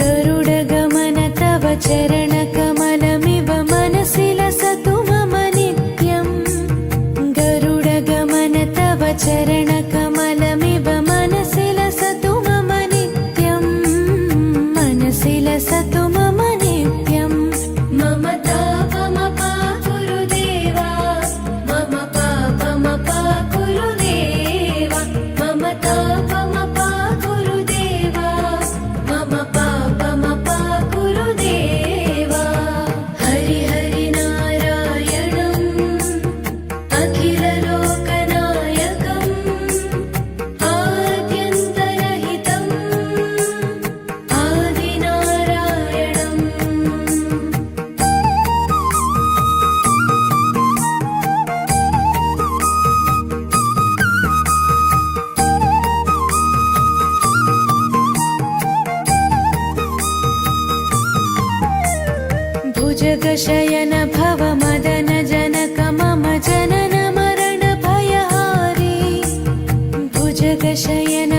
गरुडगमन तव चरणक शयन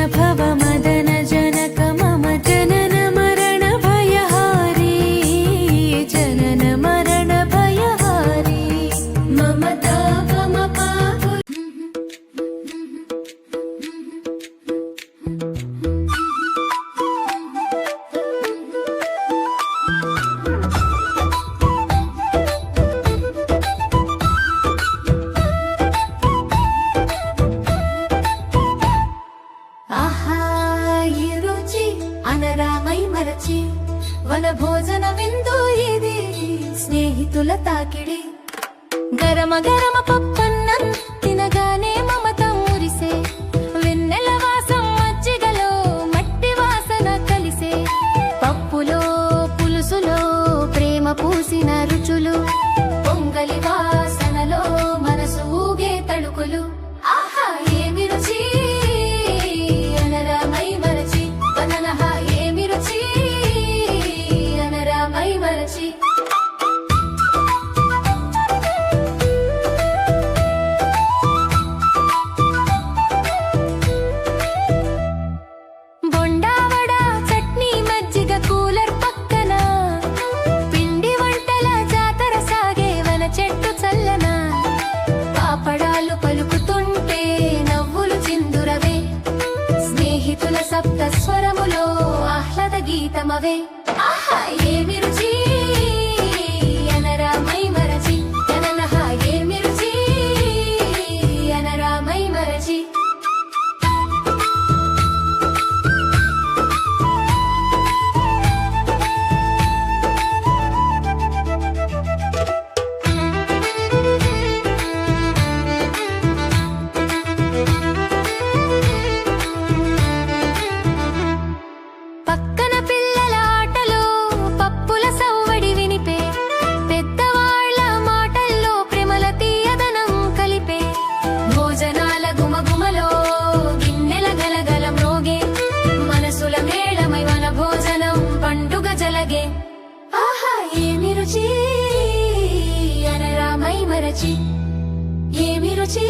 ఏమి రుచి?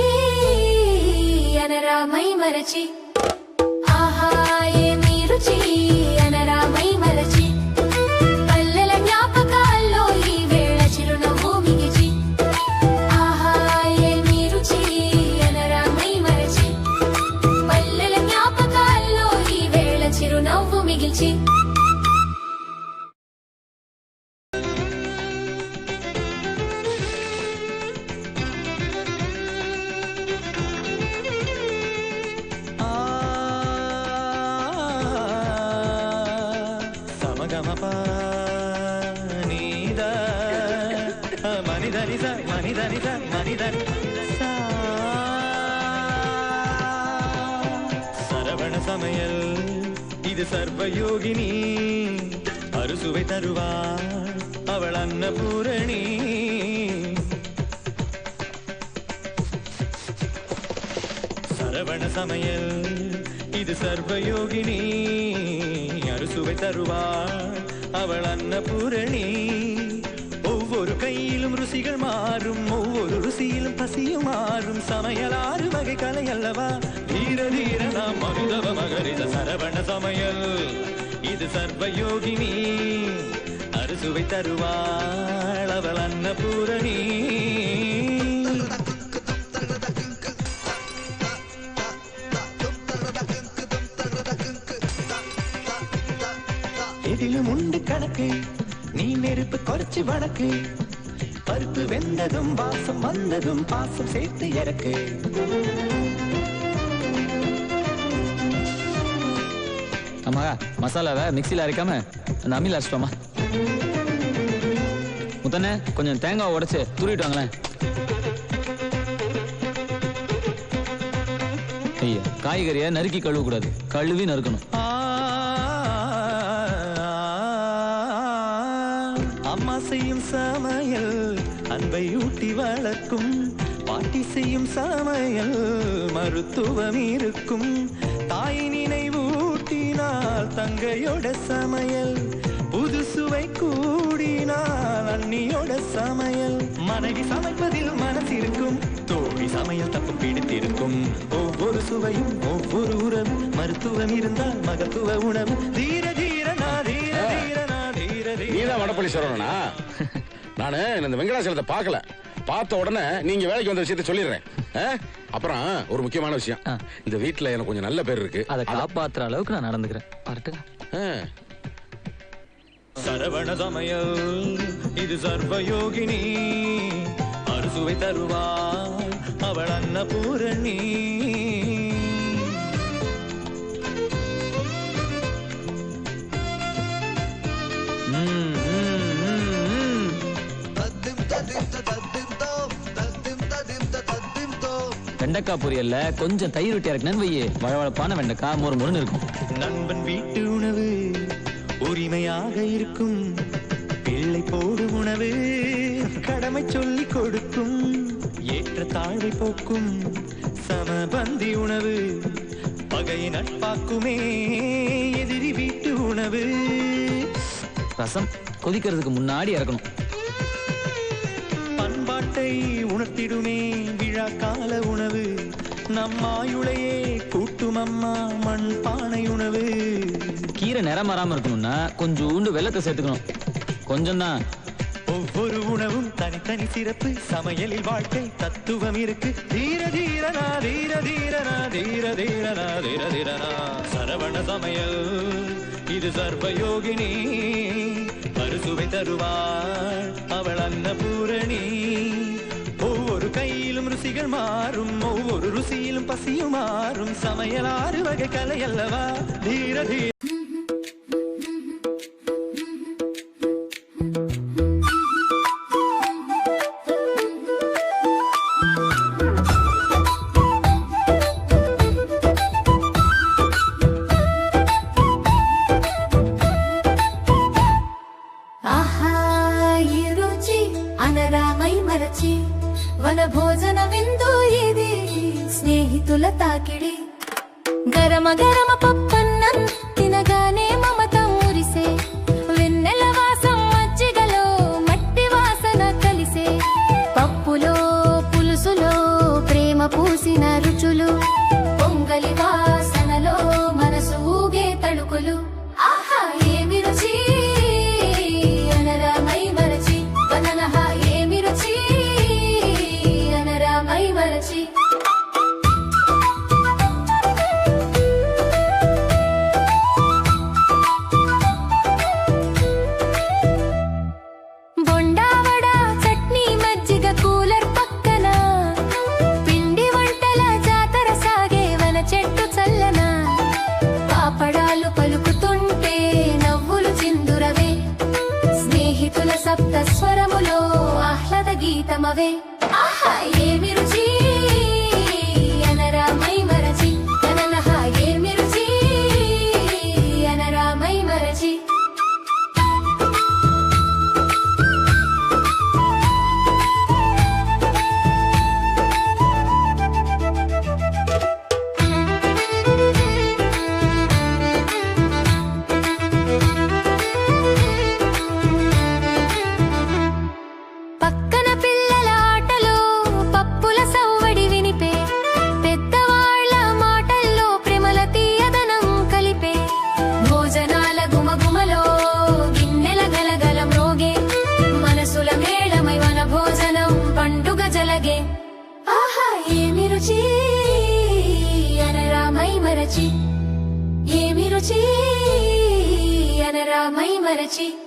అనరామై మరచి. ఆహా சமையல். இது சர்வயோகினி அறுசுவை தருவாள் அவள் அன்னபூரணி. சரவண சமையல் இது சர்வயோகினி அறுசுவை தருவாள் அவள் அன்னபூரணி. ஒவ்வொரு கையிலும் ருசிகள் மாறும் பசியும் ஆறும் சமையல் ஆறு வகை கலை அல்லவா? தீர தீர நாம் மருதவ மகரித சரவண சமையல். இது சர்வயோகினி அறுசுவை தருவாள் அவள் அன்னபூரணி. எதிலும் உண்டு கணக்கு நீ நெருப்பு குறைச்சி வழக்கு. பருப்பு வெந்ததும் வாசம் வந்ததும் பாசம் சேர்த்து இறக்கு. அம்மா மசாலாவை மிக்சியில் அரைக்காம அந்த அம்மியில் அரைச்சிட்டோமா முத்தண்ணே கொஞ்சம் தேங்காய் உடைச்சு துருவிட்டு வாங்களேன். ஐயா காய்கறியை நறுக்கி கழுவக்கூடாது. கழுவி நறுக்கணும். அம்மா செய்யும் சமையல் அன்பை ஊட்டி வளர்க்கும். பாட்டி செய்யும் சமையல் மருத்துவம் இருக்கும். தாய் நினைவூட்டினால் தங்கையோட சமையல். புது சுவை கூடினால் அண்ணியோட சமையல். மனைவி சமைப்பதில் மனசிருக்கும் தோழி சமையல் தப்பு பிடித்திருக்கும். ஒவ்வொரு சுவையும் ஒவ்வொரு உறவு மருத்துவம் இருந்தால் மகத்துவ உணவு. தீர நீ தீர தான் வடப்பள்ளி சரவணனா நானு இந்த வெங்கடாச்சலத்தை பார்க்கல. பார்த்த உடனே நீங்க வேலைக்கு வந்த விஷயத்த சொல்லிடுறேன்? அப்புறம் ஒரு முக்கியமான விஷயம். இந்த வீட்ல எனக்கு கொஞ்சம் நல்ல பேர் இருக்கு. அதை காப்பாத்துற அளவுக்கு நான் நடந்துக்கிறேன். ஆ. சரவண சமையல் இது சர்வயோகினி. அறுசுவை தருவாள் அவள் அன்னபூரணி. வெண்டைக்காய் பொரியல்ல கொஞ்சம் தயிர் விட்டு இறக்குனேன்னு வையே. வழவழப்பான வெண்டைக்காய் மொறு மொறுன்னு இருக்கும். நண்பன் வீட்டு உணவு உரிமையாக இருக்கும். பிள்ளை போடும் உணவு கடமை சொல்லி கொடுக்கும். ஏற்ற தாழ்வை போக்கும். சமபந்தி உணவு பகையை நட்பாக்குமே. எதிரி வீட்டு உணவு. ரசம் கொதிக்கிறதுக்கு முன்னாடி இறக்கணும் பண்பாட்டை உணர்த்திடுமே. விழா கால உணவு. நம்மாயுளையே கூட்டும் அம்மா மண் பானை உணவு. கீரை நிறம் மாறாம இருக்கணும்னா கொஞ்சோண்டு வெள்ளத்தை சேர்த்துக்கணும். கொஞ்சம் தான் ஒவ்வொரு உணவும் தனித்தனி சிறப்பு. சமையலில் வாழ்க்கை தத்துவம் இருக்கு. தீர தீரனா தீர தீரனா தீர தீரனா தீர தீரனா சரவண சமையல். இது சர்வயோகினி. சுவை தருவாள் அவள் அன்னபூரணி. ஒவ்வொரு கையிலும் ருசிகள் மாறும் ஒவ்வொரு ருசியிலும் பசியும் மாறும். சமையல் ஆறு வகை கலை அல்லவா? தீர స్వరములో ఆహ్లాద గీతమవే. ఆహా ఏమి రుచి? మరచి ఏమి రుచి? అనరా మై మరచి.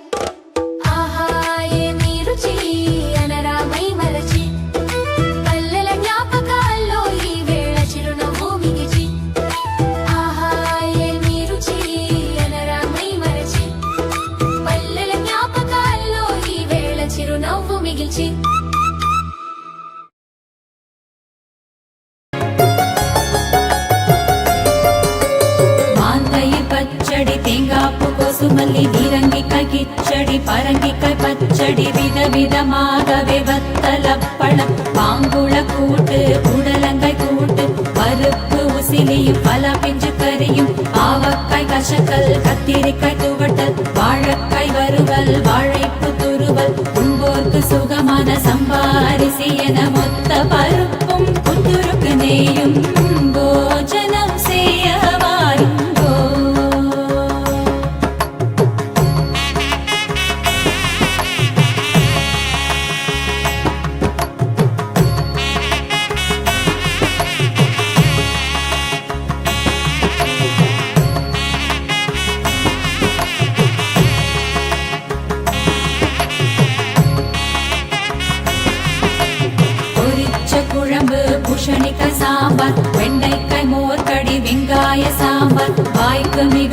பிஞ்சு கறியும் பாவக்காய் கசக்கல் கத்திரிக்காய் துவட்டல் வாழைக்காய் வறுவல் வாழைப்பு துருவல் உண்போர்க்கு சுகமான சம்பாரிசி என மொத்த பருவம்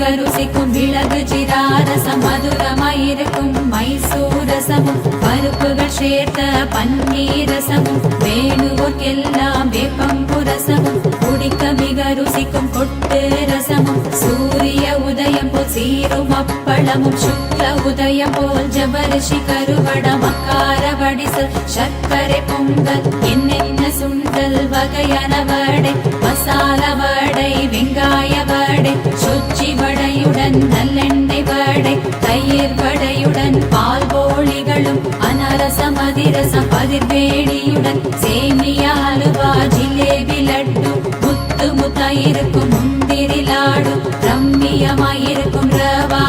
மிக ருசிக்கும் மிளகு ஜீரா மதுரமாயிருக்கும் மைசூர் ரசமும் பருப்புகள் சேர்த்த பன்னீர் ரசமும் வேணுவோர்க்கெல்லாம் வேப்பம்பு ரசமும் குடிக்க மிக ருசிக்கும் கொட்டு ரசமும் சூரிய உதயம் போல் சீரும் அப்பளமும் சுக்ல உதயம் போல் ஜபரிஷி கருவட மக்கார வடிசல் சர்க்கரை பொங்கல் என்னென்ன சுண்டல் வகையான வடை மசால வடையுடன் நல்லெண்ணெய் வடை தயிர் வடையுடன் பால் போழிகளும் அனரசம் அதிரசம் பதிர்வேடியுடன் சேமியா அலுவா ஜிலேபி லட்டு முத்து முத்தாயிருக்கும் முந்திரி லாடு ரம்மியமாயிருக்கும் ரவா.